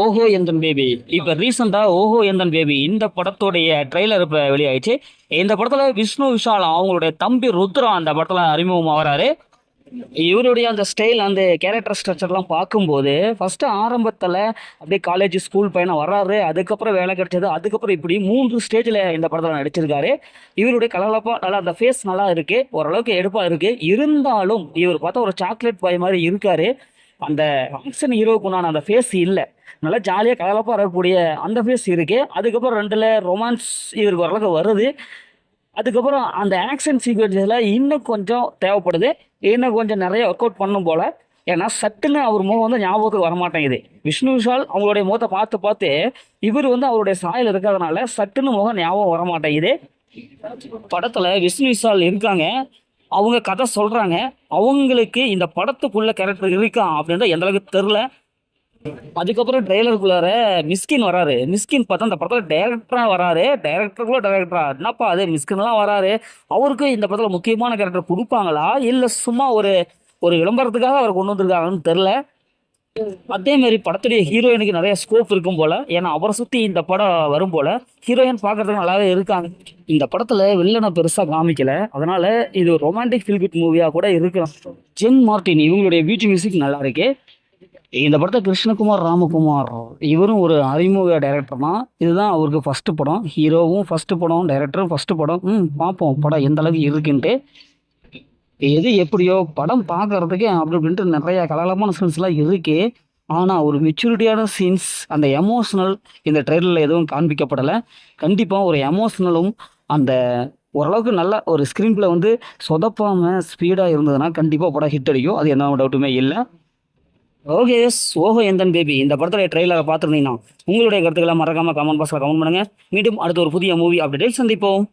ஓஹோ எந்தன் பேபி? இப்போ ரீசெண்டா ஓஹோ எந்தன் பேபி? இந்த படத்துடைய ட்ரெய்லர் இப்போ வெளியாயிடுச்சு. இந்த படத்தில் விஷ்ணு விஷாலம் அவங்களுடைய தம்பி ருத்ரா அந்த படத்தில் அறிமுகமாக ஆகிறாரு. இவருடைய அந்த ஸ்டைல் அந்த கேரக்டர் ஸ்ட்ரக்சர்லாம் பார்க்கும்போது ஃபஸ்ட்டு ஆரம்பத்தில் அப்படியே காலேஜ் ஸ்கூல் பையனை வர்றாரு. அதுக்கப்புறம் வேலை கிடைச்சது. அதுக்கப்புறம் இப்படி மூன்று ஸ்டேஜில் இந்த படத்தில் நடிச்சிருக்காரு. இவருடைய கலகலப்பாக நல்லா அந்த ஃபேஸ் நல்லா இருக்குது ஓரளவுக்கு எடுப்பாக இருக்குது இருந்தாலும் இவர் பார்த்தா ஒரு சாக்லேட் பாய் மாதிரி இருக்காரு. அந்த ஆக்ஷன் ஹீரோக்கு உண்டான அந்த ஃபேஸ் இல்லை. நல்லா ஜாலியாக கலகலப்பாக வரக்கூடிய அந்த ஃபேஸ் இருக்கு. அதுக்கப்புறம் ரெண்டில் ரொமான்ஸ் இவருக்கு ஓரளவுக்கு வருது. அதுக்கப்புறம் அந்த ஆக்ஷன் சீக்வன்ஸில் இன்னும் கொஞ்சம் தேவைப்படுது. இன்னும் கொஞ்சம் நிறைய ஒர்க் அவுட் பண்ணும் போல். ஏன்னா சட்டுன்னு அவர் முகம் வந்து ஞாபகத்துக்கு வரமாட்டேங்குது. விஷ்ணு விஷால் அவங்களுடைய முகத்தை பார்த்து பார்த்து இவர் வந்து அவருடைய சாயல் இருக்கிறதுனால சட்டுன்னு முகம் ஞாபகம் வரமாட்டேங்குது. படத்தில் விஷ்ணு விஷால் இருக்காங்க. அவங்க கதை சொல்கிறாங்க அவங்களுக்கு இந்த படத்துக்குள்ள கேரக்டர் இருக்கா அப்படின்றத எந்த அளவுக்கு தெரில அதுக்கப்புறம் ட்ரெய்லருக்குள்ளார மிஸ்கின் வராரு. மிஸ்கின் பார்த்தா அந்த படத்தில் டேரக்டராக வராரு. டேரக்டருக்குள்ள டேரக்டரா என்னப்பா அது? மிஸ்கின்லாம் வராரு. அவருக்கு இந்த படத்தில் முக்கியமான கேரக்டர் கொடுப்பாங்களா? இல்லை சும்மா ஒரு ஒரு விளம்பரத்துக்காக அவர் கொண்டு வந்திருக்காங்கன்னு தெரில அதே மாதிரி படத்துடைய ஹீரோயினுக்கு நிறைய ஸ்கோப் இருக்கும் போல. ஏன்னா அவரை சுற்றி இந்த படம் வரும் போல. ஹீரோயின் பார்க்கறதுக்கு நல்லாவே இருக்காங்க. இந்த படத்தில் வில்லனை பெருசாக காமிக்கல. அதனால இது ரொமான்டிக் ஃபீல் குட் மூவியாக கூட இருக்கலாம். ஜென் மார்டின் இவங்களுடைய பியூட்டி மியூசிக் நல்லா இருக்கு. இந்த படத்தை கிருஷ்ணகுமார் ராமகுமார் இவரும் ஒரு அறிமுக டைரக்டர் தான். இதுதான் அவருக்கு ஃபஸ்ட்டு படம். ஹீரோவும் ஃபஸ்ட்டு படம் டைரக்டரும் ஃபஸ்ட்டு படம். ம் பார்ப்போம். படம் எந்த அளவுக்கு இருக்குன்ட்டு. எது எப்படியோ படம் பார்க்கறதுக்கே அப்படி இப்படின்ட்டு நிறைய கலகலமான சீன்ஸ்லாம் இருக்கு. ஆனால் ஒரு மெச்சூரிட்டியான சீன்ஸ் அந்த எமோஷனல் இந்த ட்ரெயிலரில் எதுவும் காண்பிக்கப்படலை. கண்டிப்பாக ஒரு எமோஷ்னலும் அந்த ஓரளவுக்கு நல்ல ஒரு ஸ்க்ரீன் பிளே வந்து சொதப்பாமல் ஸ்பீடாக இருந்ததுன்னா கண்டிப்பாக படம் ஹிட் அடிக்கும். அது எந்த டவுட்டுமே இல்லை. ஓகே எஸ் ஓஹோ எந்தன் பேபி இந்த படத்துடைய ட்ரெயிலரை பார்த்துருந்தீங்கன்னா உங்களுடைய கருத்துக்களை மறக்காமல் கமெண்ட் பாக்ஸில் கமெண்ட் பண்ணுங்கள் மீண்டும் அடுத்த ஒரு புதிய மூவி அப்டேட் சந்திப்போம்.